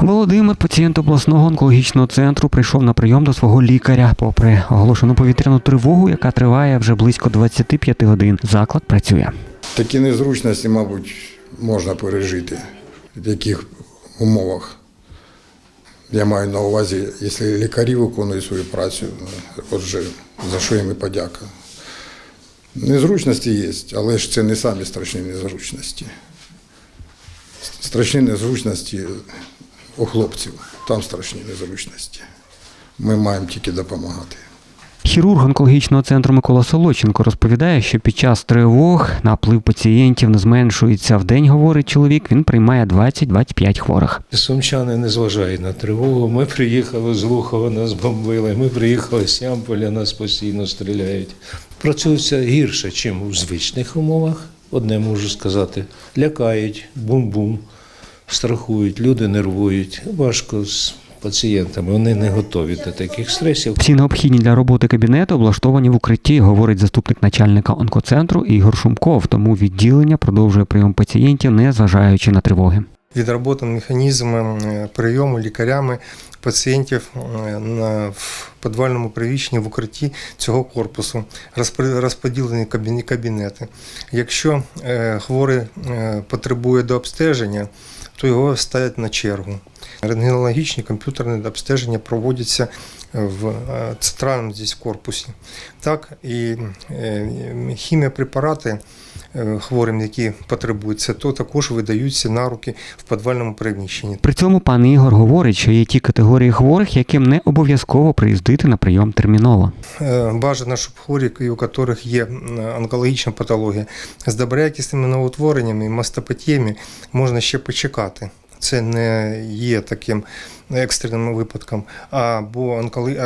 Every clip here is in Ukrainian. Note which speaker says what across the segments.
Speaker 1: Володимир, пацієнт обласного онкологічного центру, прийшов на прийом до свого лікаря. Попри оголошену повітряну тривогу, яка триває вже близько 25 годин. Заклад працює.
Speaker 2: Такі незручності, мабуть, можна пережити в яких умовах. Я маю на увазі, якщо лікарі виконують свою працю, отже, за що їм і подяка. Незручності є, але ж це не самі страшні незручності. Страшні незручності у хлопців, там страшні незручності. Ми маємо тільки допомагати.
Speaker 1: Хірург онкологічного центру Микола Солоченко розповідає, що під час тривог наплив пацієнтів не зменшується. В день, говорить чоловік, він приймає 20-25 хворих.
Speaker 3: Сумчани не зважають на тривогу. Ми приїхали з Лухова, нас бомбили. Ми приїхали з Ямполя, нас постійно стріляють. Працюється гірше, ніж у звичних умовах. Одне можу сказати. Лякають, бум-бум, страхують, люди нервують. Важко з пацієнтами. Вони не готові до таких стресів.
Speaker 1: Всі необхідні для роботи кабінету облаштовані в укритті, говорить заступник начальника онкоцентру Ігор Шумков. Тому відділення продовжує прийом пацієнтів, не зважаючи на тривоги.
Speaker 4: Відработан механізм е, прийому лікарями пацієнтів е, на в підвальному приміщенні в укритті цього корпусу. Розподілені кабіні- кабінети. Якщо е, хворий потребує до обстеження, то його ставлять на чергу. Рентгенологічні комп'ютерні обстеження проводяться в е, центральному здесь корпусі. Так і е, хіміопрепарати е, хворим, які потребуються, то також видаються на руки в підвальному приміщенні.
Speaker 1: При цьому пан Ігор говорить, що є ті категорії хворих, яким не обов'язково приїздити на прийом терміново.
Speaker 4: Бажано, щоб хворі, у яких є онкологічна патологія, з доброякісними новоутвореннями і мастопатіями можна ще почекати. Це не є таким екстреним випадком. Або онколи...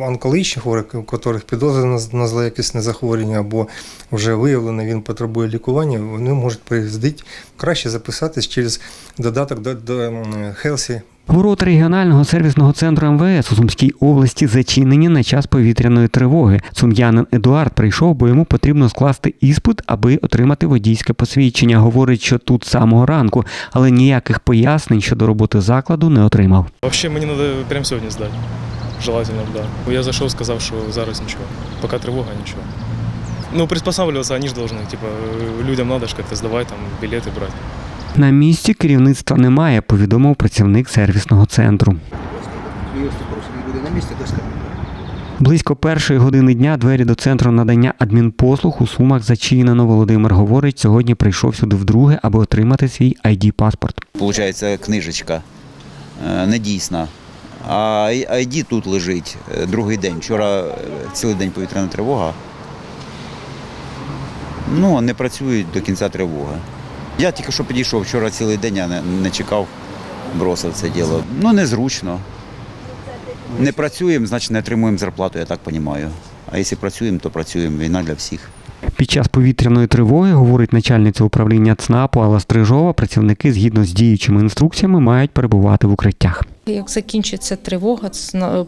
Speaker 4: онкологічні хворі, у яких підозрено на злоякісне захворювання, або вже виявлено, він потребує лікування, вони можуть приїздити краще записатись через додаток до, до Healthy
Speaker 1: Ворота регіонального сервісного центру МВС у Сумській області зачинені на час повітряної тривоги. Сум'янин Едуард прийшов, бо йому потрібно скласти іспит, аби отримати водійське посвідчення. Говорить, що тут з самого ранку, але ніяких пояснень щодо роботи закладу не отримав
Speaker 5: Вообще мені треба прямо сьогодні здати. Желательно, да. Я зайшов, сказав, що зараз нічого. Поки тривога, нічого. Ну, приспосабливаться они же должны, типа, э, людям надо же как-то сдавать, там, билеты брать.
Speaker 1: На місці керівництва немає, повідомив працівник сервісного центру.
Speaker 6: буде на місці, то скажу.
Speaker 1: Близько першої години дня двері до центру надання адмінпослуг у Сумах зачинено. Володимир говорить, сьогодні прийшов сюди вдруге, аби отримати свій id паспорт
Speaker 6: Получається, книжечка е, недійсна. А ID тут лежить е, другий день. Вчора е, цілий день повітряна тривога. Ну, не працюють до кінця тривоги. Я тільки що підійшов вчора цілий день, я не, не чекав, бросив це діло. Ну, незручно. Не працюємо, значить не отримуємо зарплату, я так розумію. А якщо працюємо, то працюємо. Війна для всіх.
Speaker 1: Під час повітряної тривоги, говорить начальниця управління ЦНАПу Алла Стрижова, працівники згідно з діючими інструкціями мають перебувати в укриттях.
Speaker 7: Як закінчиться тривога,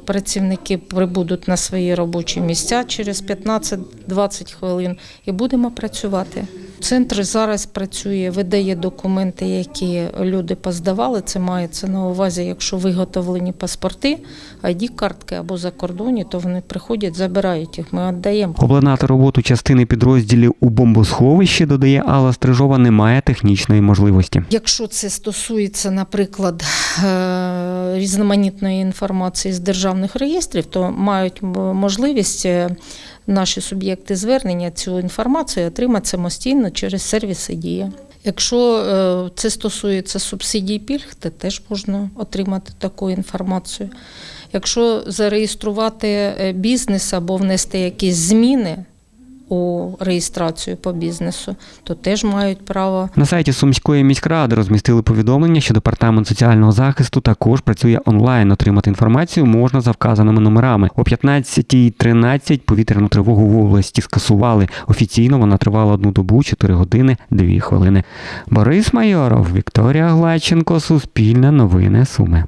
Speaker 7: працівники прибудуть на свої робочі місця через 15-20 хвилин і будемо працювати. Центр зараз працює, видає документи, які люди поздавали. Це мається на увазі, якщо виготовлені паспорти, id картки або за кордоні, то вони приходять, забирають їх. Ми віддаємо.
Speaker 1: Обладнати роботу частини підрозділів у бомбосховищі, додає Алла Стрижова, немає технічної можливості.
Speaker 7: Якщо це стосується, наприклад, е, різноманітної інформації з державних реєстрів, то мають можливість е, наші суб'єкти звернення цю інформацію отримати самостійно через сервіси Дія. Якщо е, це стосується субсидій пільг, то теж можна отримати таку інформацію. Якщо зареєструвати е, бізнес або внести якісь зміни у реєстрацію по бізнесу, то теж мають право
Speaker 1: На сайті Сумської міськради розмістили повідомлення, що департамент соціального захисту також працює онлайн. Отримати інформацію можна за вказаними номерами. О 15.13 повітряну тривогу в області скасували. Офіційно вона тривала одну добу, 4 години 2 хвилини. Борис Майоров, Вікторія Гладченко, Суспільне новини Суми.